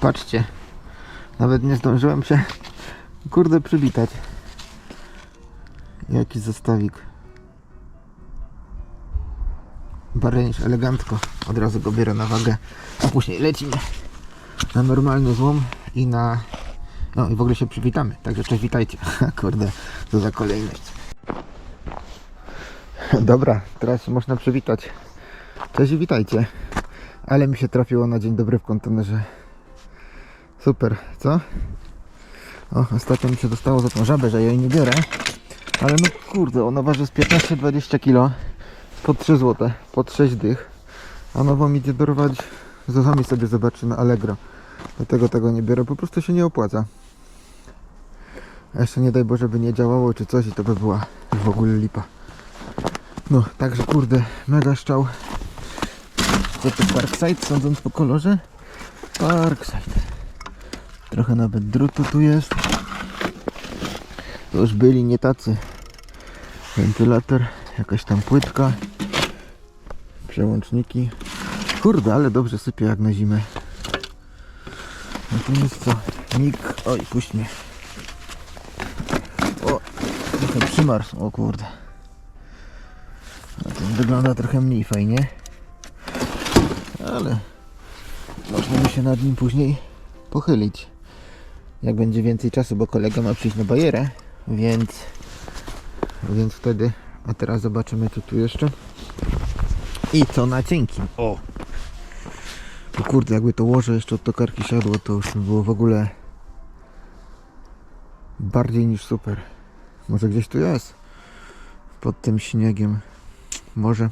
Patrzcie. Nawet nie zdążyłem się kurde przywitać. Jaki zestawik. Bardziej niż elegancko. Od razu go biorę na wagę. A później lecimy na normalny złom i na... No i w ogóle się przywitamy. Także cześć, witajcie. Kurde, co za kolejność. Dobra, teraz się można przywitać. Cześć witajcie. Ale mi się trafiło na dzień dobry w kontenerze. Super, co? O, ostatnio mi się dostało za tą żabę, że jej nie biorę. Ale no kurde, ona waży z 15-20 kg. Po 3 zł, po 6 dych. A nową idzie dorwać, sami sobie zobaczy na Allegro. Dlatego tego nie biorę, po prostu się nie opłaca. A jeszcze nie daj Boże, by nie działało czy coś i to by była w ogóle lipa. No, także kurde, mega szczał. Co to Parkside, sądząc po kolorze? Parkside. Trochę nawet drutu tu jest. To już byli nie tacy. Wentylator, jakaś tam płytka. Przełączniki. Kurde, ale dobrze sypie jak na zimę. No jest co? Nik. Oj, puść mnie. O, trochę przymarzł. O kurde. A ten wygląda trochę mniej fajnie. Ale można by się nad nim później pochylić. Jak będzie więcej czasu, bo kolega ma przyjść na bajerę, więc więc wtedy, a teraz zobaczymy co tu jeszcze. I co na cienkim. O! O kurde, jakby to łoże jeszcze od tokarki siadło, to już by było w ogóle bardziej niż super. Może gdzieś tu jest? Pod tym śniegiem. Może.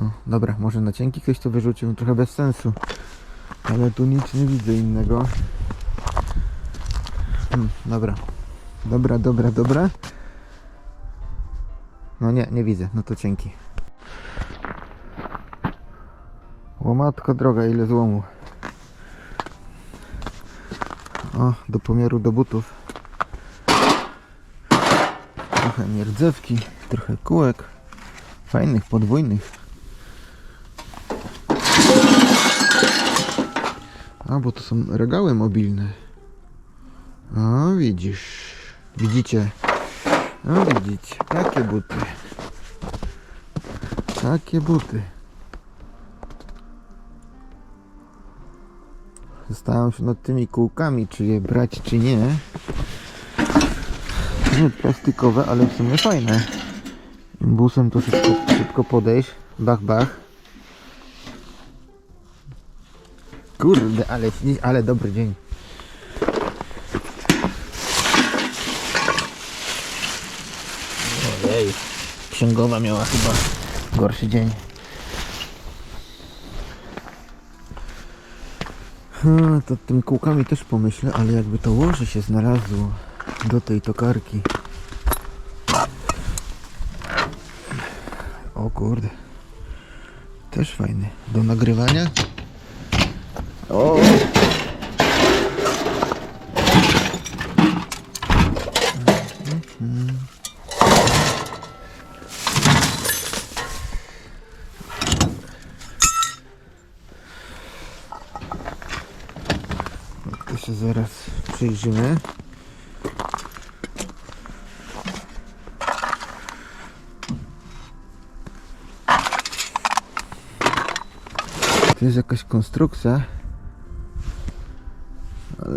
No, dobra, może na cienki ktoś to wyrzucił, trochę bez sensu. Ale tu nic nie widzę innego. Hmm, dobra. Dobra, dobra, dobra. No nie, nie widzę, no to cienki. Łomatko droga, ile złomu. O, do pomiaru do butów. Trochę nierdzewki, trochę kółek. Fajnych, podwójnych. A, bo to są regały mobilne. O, widzisz. Widzicie. No widzicie. Takie buty. Takie buty. Zastanawiam się nad tymi kółkami, czy je brać, czy nie. Nie plastikowe, ale w sumie fajne. Busem to szybko, szybko podejść. Bach, bach. Kurde, ale, ale dobry dzień. Ojej. Księgowa miała chyba gorszy dzień. Hmm, to tym kółkami też pomyślę, ale jakby to łoże się znalazło do tej tokarki. O kurde. Też fajny. Do nagrywania? O! To się zaraz przyjrzymy. To jest jakaś konstrukcja.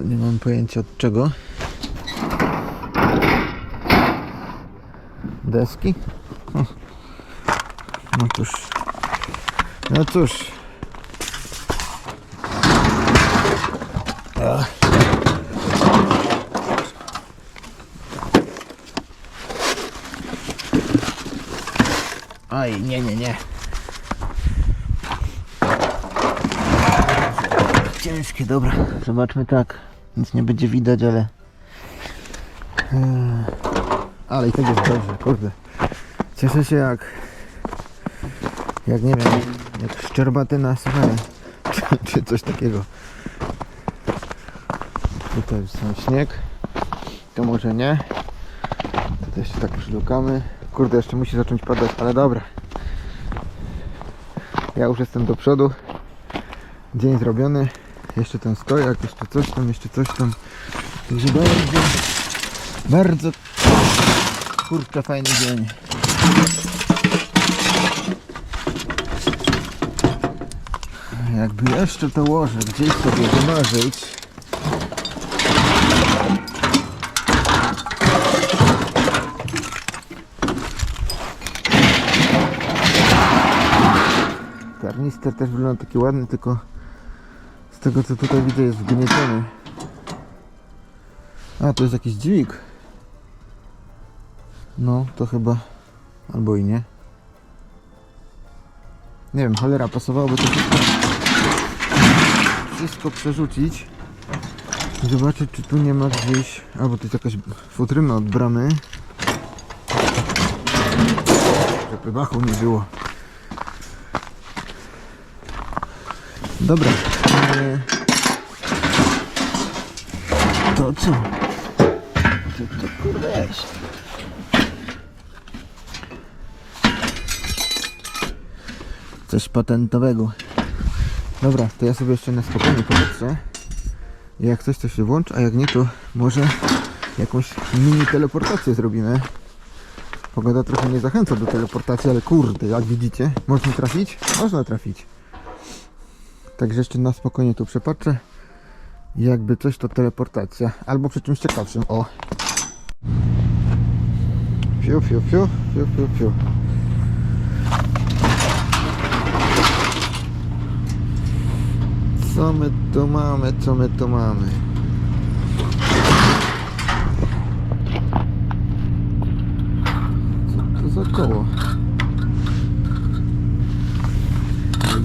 Nie mam pojęcia od czego. Deski? Hm. No cóż. No cóż. Aj, nie, nie, nie. Ciężkie, dobra. Zobaczmy tak. Nic nie będzie widać, ale... Eee, Ale i tak jest dobrze, kurde. Cieszę się jak... Jak nie wiem, jak szczerbatyna słuchaj, czy, czy coś takiego. Tutaj już są śnieg. To może nie. Tutaj jeszcze tak przylukamy. Kurde, jeszcze musi zacząć padać, ale dobra. Ja już jestem do przodu. Dzień zrobiony. Jeszcze ten stojak, jeszcze coś tam, jeszcze coś tam. Także bardzo, bardzo kurczę fajny dzień. Jakby jeszcze to łoże gdzieś sobie wymarzyć. Karnister też wygląda taki ładny, tylko tego co tutaj widzę jest wgnieciony. A, to jest jakiś dźwig. No, to chyba... Albo i nie. Nie wiem, cholera, pasowałoby to wszystko, wszystko przerzucić. Zobaczyć, czy tu nie ma gdzieś... Albo to jest jakaś futryna od bramy. Żeby bachu nie było. Dobra. E, To co? Co to kurde jest? Coś patentowego. Dobra, to ja sobie jeszcze na spokojnie popatrzę. Jak coś to się włączy, a jak nie to może jakąś mini teleportację zrobimy. Pogoda trochę nie zachęca do teleportacji, ale kurde, jak widzicie, można trafić? Można trafić. Także jeszcze na spokojnie tu przepatrzę. Jakby coś to teleportacja. Albo przy czymś ciekawszym. O! Fiu, fiu, fiu, fiu, fiu, fiu. Co my tu mamy, co my tu mamy? Co to za koło?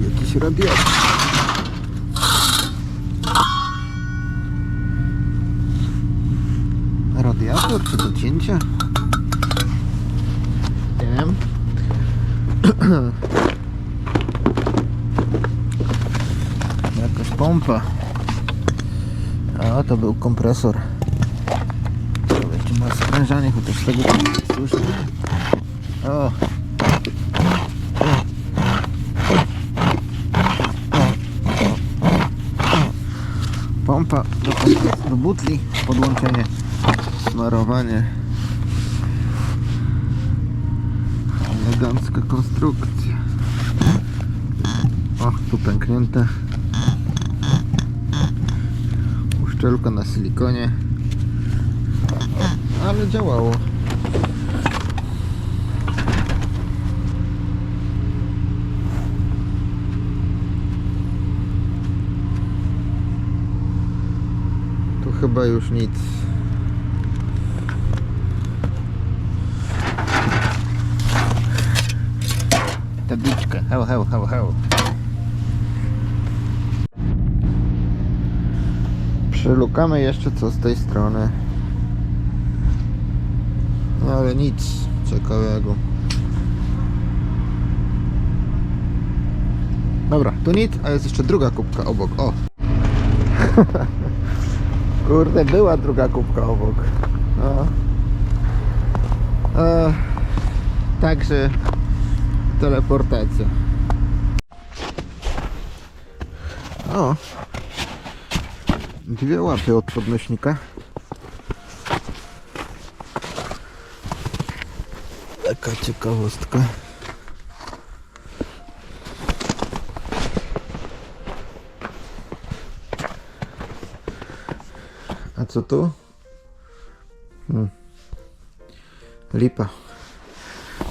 Jakiś radiator. Radiator czy do cięcia? Nie wiem. Jakaś pompa. A to był kompresor. Jeszcze ma sprężanie, chociaż tego nie słyszę. O! Pompa do, do butli, podłączenie, smarowanie. Elegancka konstrukcja. O, tu pęknięte. Uszczelka na silikonie. Ale działało. Chyba już nic. Heł, heł, heł, heł. Przylukamy jeszcze co z tej strony. No ale nic ciekawego. Dobra, tu nic, a jest jeszcze druga kubka obok. O! Kurde, była druga kubka obok. No. E, także teleportacja. O! Dwie łapy od podnośnika. Taka ciekawostka. A co tu? Hmm. Lipa.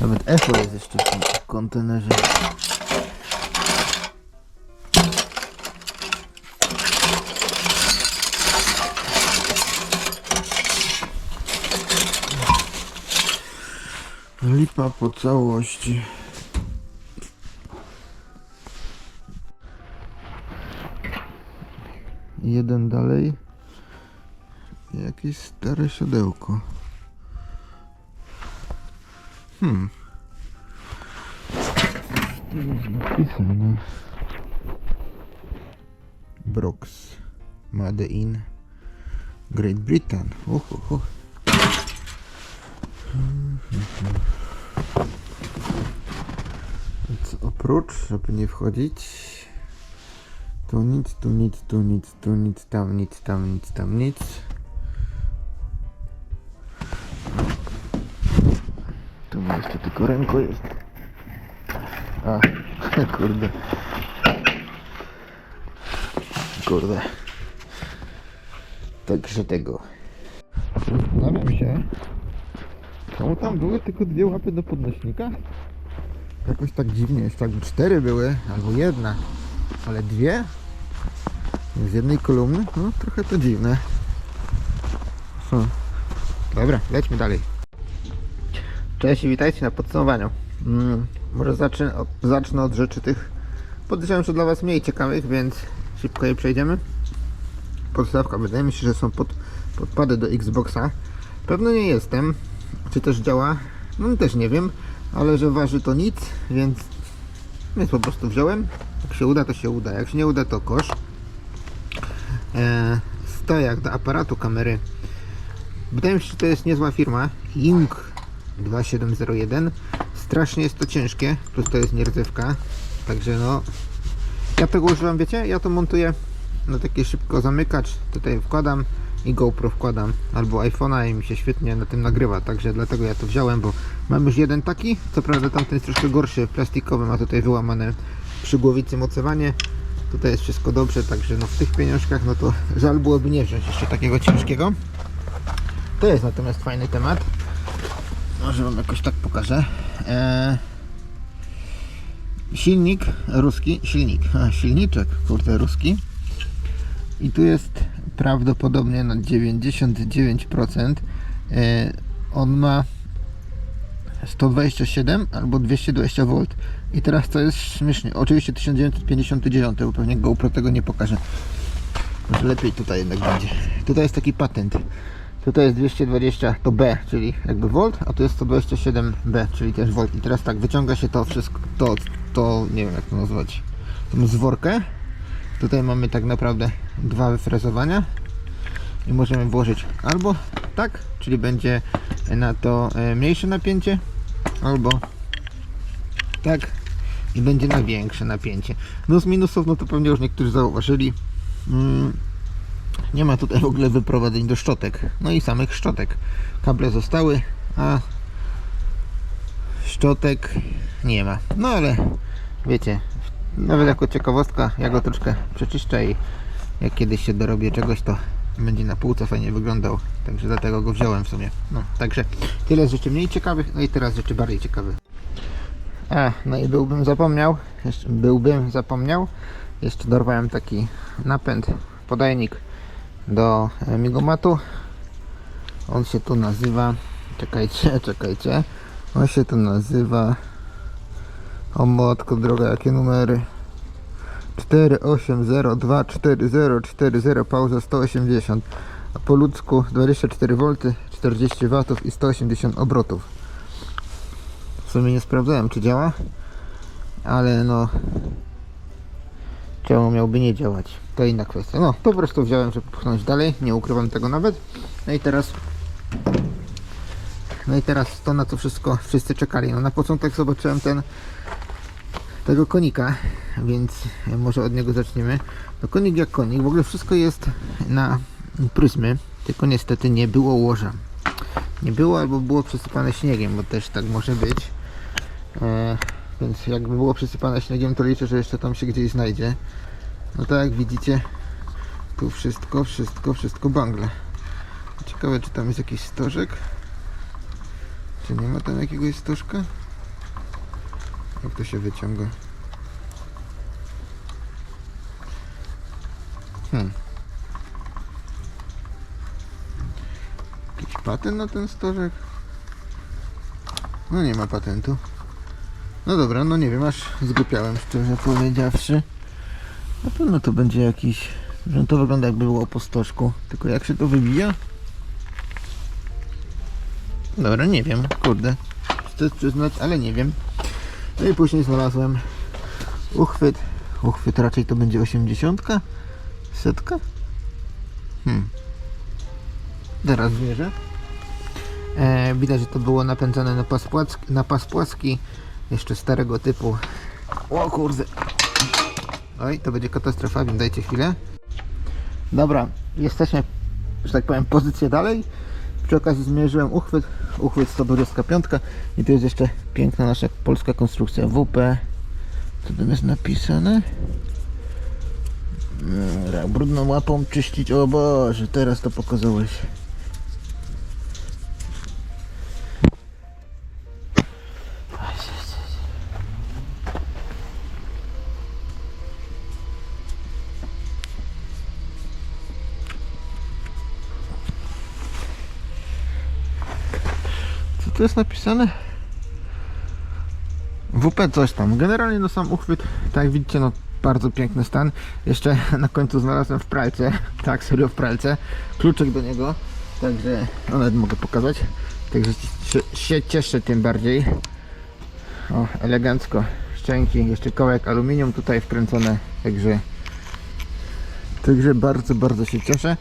Nawet echo jest jeszcze w kontenerze. Lipa po całości. Jeden dalej. Jakieś stare siodełko. Hmm. Napisane. Brooks. Made in Great Britain. Uhuhu. Więc oprócz, żeby nie wchodzić, Tu nic, tu nic, tu nic, tu nic, tam nic, tam nic, tam nic. Tu jeszcze tylko ręko jest. A, kurde. Kurde. Także tego. Zastanawiam się, czemu tam były tylko dwie łapy do podnośnika? Jakoś tak dziwnie, jeszcze jakby cztery były, albo jedna, ale dwie? Z jednej kolumny? No, trochę to dziwne. Hmm. Dobra, lećmy dalej. Cześć i witajcie na podsumowaniu. Mm, może zacznę od, zacznę od rzeczy tych, podejrzewam, że dla Was mniej ciekawych, więc szybko je przejdziemy. Podstawka, wydaje mi się, że są pod, podpady do Xboxa. Pewno nie jestem, czy też działa, no też nie wiem, ale że waży to nic, więc, więc po prostu wziąłem. Jak się uda, to się uda, jak się nie uda, to kosz. E, stojak do aparatu kamery. Wydaje mi się, że to jest niezła firma. Ying 2701. Strasznie jest to ciężkie, plus to jest nierdzewka. Także no. Ja tego używam, wiecie? Ja to montuję na taki szybko zamykacz. Tutaj wkładam i GoPro wkładam. Albo iPhone'a i mi się świetnie na tym nagrywa. Także dlatego ja to wziąłem, bo mam już jeden taki. Co prawda tamten jest troszkę gorszy, plastikowy, ma tutaj wyłamane przy głowicy mocowanie. Tutaj jest wszystko dobrze, także no w tych pieniążkach no to żal byłoby nie wziąć jeszcze takiego ciężkiego. To jest natomiast fajny temat. Może wam jakoś tak pokażę. Eee, silnik ruski, silnik, a, silniczek, kurde, ruski. I tu jest prawdopodobnie na 99%. E, on ma 127 albo 220 V. I teraz to jest śmiesznie. Oczywiście 1959, bo pewnie GoPro tego nie pokaże. Lepiej tutaj jednak będzie. Tutaj jest taki patent. Tutaj jest 220 to B, czyli jakby volt, a tu jest 127B, czyli też volt. I teraz tak, wyciąga się to wszystko, to, to nie wiem jak to nazwać, tą zworkę. Tutaj mamy tak naprawdę dwa wyfrezowania i możemy włożyć albo tak, czyli będzie na to e, mniejsze napięcie, albo tak i będzie na większe napięcie. No z minusów, no to pewnie już niektórzy zauważyli. Mm, nie ma tutaj w ogóle wyprowadzeń do szczotek. No i samych szczotek. Kable zostały, a szczotek nie ma. No ale wiecie, nawet jako ciekawostka, ja go troszkę przeczyszczę i jak kiedyś się dorobię czegoś, to będzie na półce fajnie wyglądał. Także dlatego go wziąłem w sumie. No, także tyle z rzeczy mniej ciekawych, no i teraz rzeczy bardziej ciekawych. A, no i byłbym zapomniał, jeszcze byłbym zapomniał, jeszcze dorwałem taki napęd, podajnik do e, migomatu. On się tu nazywa, czekajcie, czekajcie, on się tu nazywa, o matko droga, jakie numery. 48024040 pauza 180 a po ludzku 24 V 40 W i 180 obrotów. W sumie nie sprawdzałem czy działa ale no czemu miałby nie działać. To inna kwestia. No po prostu wziąłem żeby pchnąć dalej. Nie ukrywam tego nawet. No i teraz no i teraz to na co wszystko wszyscy czekali no na początek zobaczyłem ten tego konika, więc może od niego zaczniemy. No konik jak konik, w ogóle wszystko jest na pryzmy, tylko niestety nie było łoża. Nie było albo było przysypane śniegiem, bo też tak może być. E, więc jakby było przysypane śniegiem, to liczę, że jeszcze tam się gdzieś znajdzie. No tak jak widzicie, tu wszystko, wszystko, wszystko bangle. Ciekawe, czy tam jest jakiś stożek? Czy nie ma tam jakiegoś stożka? Jak to się wyciąga? Hmm. Jakiś patent na ten stożek? No nie ma patentu. No dobra, no nie wiem, aż zgłupiałem szczerze powiedziawszy. Na pewno to będzie jakiś... Że to wygląda jakby było po stożku. Tylko jak się to wybija? Dobra, nie wiem, kurde. Chcę przyznać, ale nie wiem. No i później znalazłem uchwyt. Uchwyt raczej to będzie 80. Setka? Hmm. Zaraz zmierzę. E, widać, że to było napędzane na pas, płaski, na pas płaski. Jeszcze starego typu. O kurde. Oj, to będzie katastrofa, więc dajcie chwilę. Dobra, jesteśmy, że tak powiem, pozycję dalej. Przy okazji zmierzyłem uchwyt, uchwyt 125 i tu jest jeszcze piękna nasza polska konstrukcja WP. Co tam jest napisane? Dobra, brudną łapą czyścić, o Boże, teraz to pokazałeś. Tu jest napisane? WP coś tam. Generalnie no sam uchwyt, tak jak widzicie, no bardzo piękny stan. Jeszcze na końcu znalazłem w pralce, tak serio w pralce, kluczyk do niego, także no nawet mogę pokazać. Także się, cieszę tym bardziej. O, elegancko. Szczęki, jeszcze kołek aluminium tutaj wkręcone, także także bardzo, bardzo się cieszę.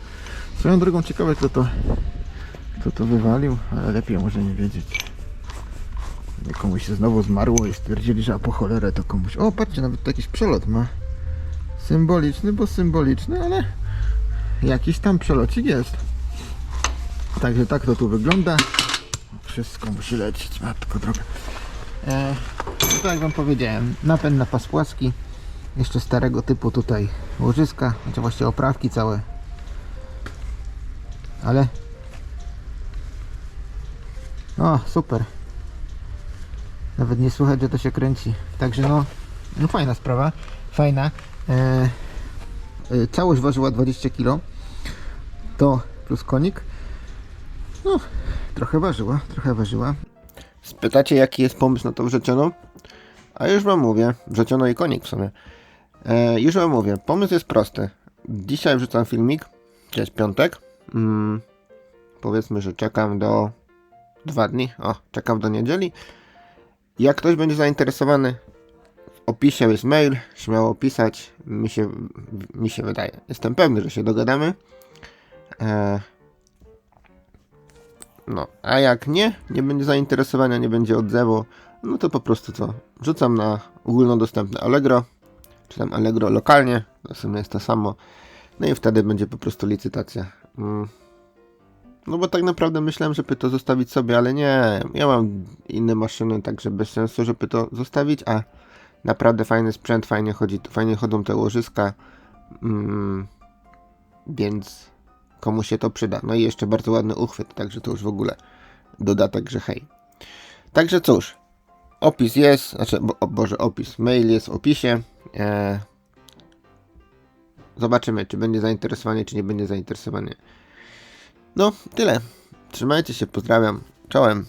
Swoją drogą ciekawe kto to kto to wywalił, ale lepiej może nie wiedzieć. Nie, Komuś się znowu zmarło i stwierdzili, że a po cholerę to komuś. O, patrzcie, nawet tu jakiś przelot ma. Symboliczny, bo symboliczny, ale jakiś tam przelocik jest. Także tak to tu wygląda. Wszystko musi lecieć, matko droga. E, no jak wam powiedziałem, napęd na pas płaski. Jeszcze starego typu tutaj łożyska, znaczy właściwie oprawki całe. Ale o, super. Nawet nie słychać, że to się kręci. Także no, no fajna sprawa. Fajna. E, e, całość ważyła 20 kg. To plus konik. No, trochę ważyła, trochę ważyła. Spytacie, jaki jest pomysł na to wrzeciono? A już wam mówię. Wrzeciono i konik w sumie. E, już wam mówię. Pomysł jest prosty. Dzisiaj wrzucam filmik. Jest piątek. Mm, powiedzmy, że czekam do dwa dni. O, czekam do niedzieli. Jak ktoś będzie zainteresowany, w opisie jest mail, śmiało pisać. Mi się, mi się wydaje. Jestem pewny, że się dogadamy. E, no, a jak nie, nie będzie zainteresowania, nie będzie odzewu, no to po prostu co? Wrzucam na ogólnodostępne Allegro, czy tam Allegro lokalnie, w sumie jest to samo. No i wtedy będzie po prostu licytacja. Mm. No bo tak naprawdę myślałem, żeby to zostawić sobie, ale nie. Ja mam inne maszyny, także bez sensu, żeby to zostawić, a naprawdę fajny sprzęt, fajnie chodzi, fajnie chodzą te łożyska. Mm, więc komu się to przyda. No i jeszcze bardzo ładny uchwyt, także to już w ogóle dodatek, że hej. Także cóż, opis jest, znaczy, bo, o Boże, opis, mail jest w opisie. E, zobaczymy, czy będzie zainteresowanie, czy nie będzie zainteresowanie. No, tyle. Trzymajcie się, pozdrawiam. Czołem.